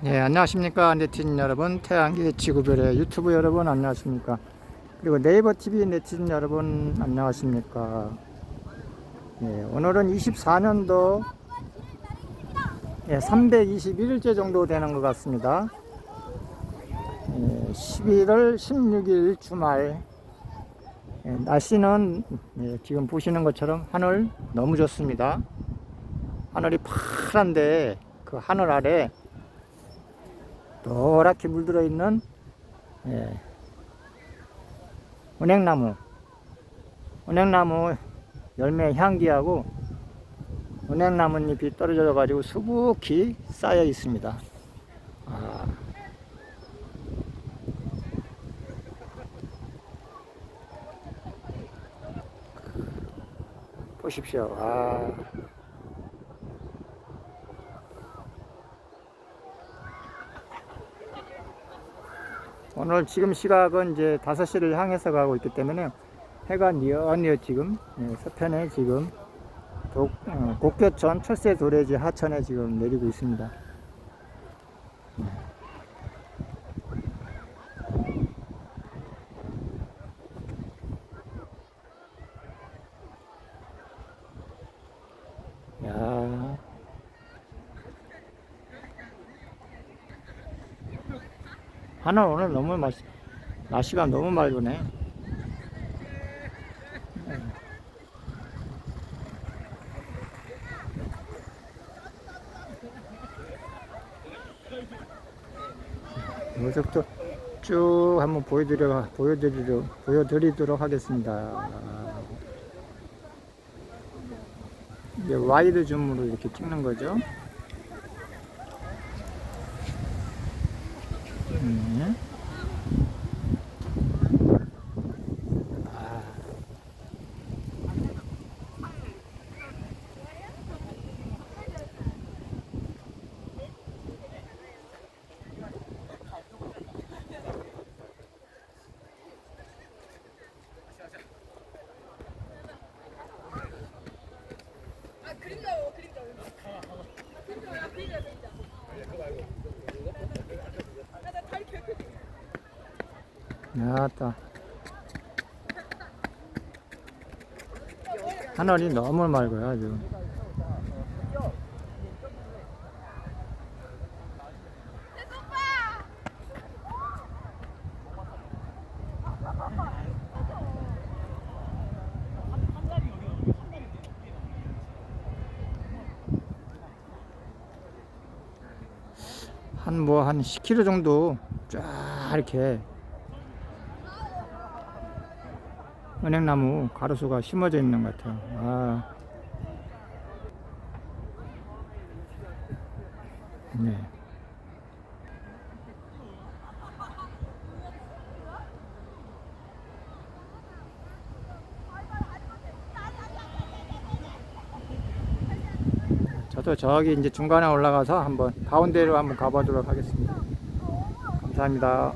네, 안녕하십니까. 네티즌 여러분, 태양계 지구별의 유튜브 여러분, 안녕하십니까. 그리고 네이버 TV 네티즌 여러분, 안녕하십니까. 네, 오늘은 24년도 예, 321일째 정도 되는 것 같습니다. 예, 11월 16일 주말. 예, 날씨는 예, 지금 보시는 것처럼 하늘 너무 좋습니다. 하늘이 파란데 그 하늘 아래 노랗게 물들어 있는 예, 은행나무 은행나무 열매 향기하고 은행나뭇잎이 떨어져 가지고 수북히 쌓여 있습니다. 아. 보십시오. 아. 오늘 지금 시각은 이제 5시를 향해서 가고 있기 때문에 해가 뉘엿뉘엿 지금 예, 서편에 지금 독, 어, 곡교천 철새 도래지 하천에 지금 내리고 있습니다. 하늘 오늘 너무 맛 날씨가 너무 맑으네. 모습도 쭉 한번 보여드려 보여드리려 보여드리도록 하겠습니다. 이제 와이드 줌으로 이렇게 찍는 거죠. 음. 아. 아 그림자요 그림자요 그림자야 그림자 그림자 아나 다리 결핍 야따. 하늘이 너무 맑아요, 아주. 한뭐한 10km 정도 쫙 이렇게 은행나무 가로수가 심어져 있는 것 같아요. 아. 네. 저도 저기 이제 중간에 올라가서 한번 가운데로 한번 가보도록 하겠습니다. 감사합니다.